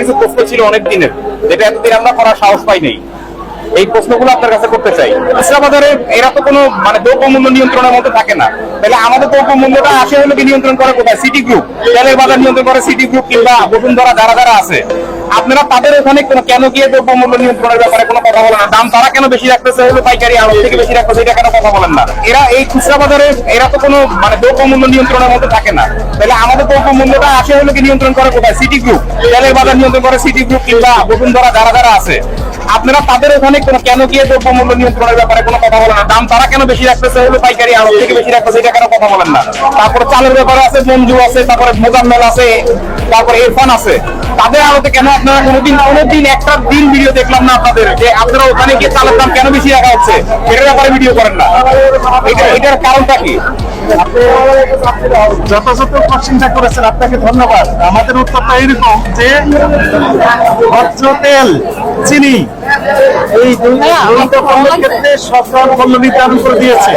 কিছু প্রশ্ন ছিল অনেক দিনের যেটা এতদিন আমরা করার সাহস পাই নাই। এই প্রশ্নগুলো আপনার কাছে করতে চাই। বাজারে এরা তো কোনো মানে দ্রব্য মূল্য নিয়ন্ত্রণের মধ্যে থাকে না। তাহলে আমাদের দ্রব্য মূল্যটা আসে হলো কি নিয়ন্ত্রণ করে কোথায়? সিটি গ্রুপ তেলের বাজার নিয়ন্ত্রণ করে সিটি গ্রুপ কিংবা বসুন্ধরা যারা যারা আছে। আপনারা তাদের ওখানে কোনো গিয়ে দ্রব্য মূল্য নিয়ন্ত্রণের ব্যাপারে কোনো কথা বলেন না? দাম তারা কেন বেশি রাখতেছে? হলো পাইকারি আড়ত থেকে বেশি রাখতেছে, এটা কেন কথা বলেন না? এরা এই খুচরা বাজারে এরা তো কোনো মানে দ্রব্য মূল্য নিয়ন্ত্রণের মধ্যে থাকে না। তাহলে আমাদের দ্রব্য মূল্যটা আসে হলো কি নিয়ন্ত্রণ করে কোথায়? সিটি গ্রুপ তেলের বাজার নিয়ন্ত্রণ করে সিটি গ্রুপ কিংবা বসুন্ধরা যারা যারা আছে। আপনারা তাদের ওখানে কোনো গিয়ে দ্রব্য মূল্য নিয়ন্ত্রণের ব্যাপারে কোনো কথা বলেন না। দাম তারা কেন বেশি রাখতেছে হলো পাইকারি আরও থেকে বেশি রাখতেছে, এটা কেন কথা বলেন না। তারপরে চালের ব্যাপারে আছে, মঞ্জু আছে, তারপরে মোজাম্মেল আছে, তারপরে ইরফান আছে। তাদের আলোতে কেন আপনারা কোনোদিন কোনোদিন একটা দিন ভিডিও দেখলাম না আপনাদের? যে আপনারা ওখানে গিয়ে চালের দাম কেন বেশি রাখা হচ্ছে? এটার ব্যাপারে ভিডিও করেন না। এটা এটার কারণটা কি? যথাযথ কোশ্চিনটা করেছেন আপনাকে ধন্যবাদ। আমাদের উত্তরটা এরকম যে ভদ্র তেল চিনি এই দুই ক্ষেত্রে সরকার মূল্য নির্ধারণ করে দিয়েছে।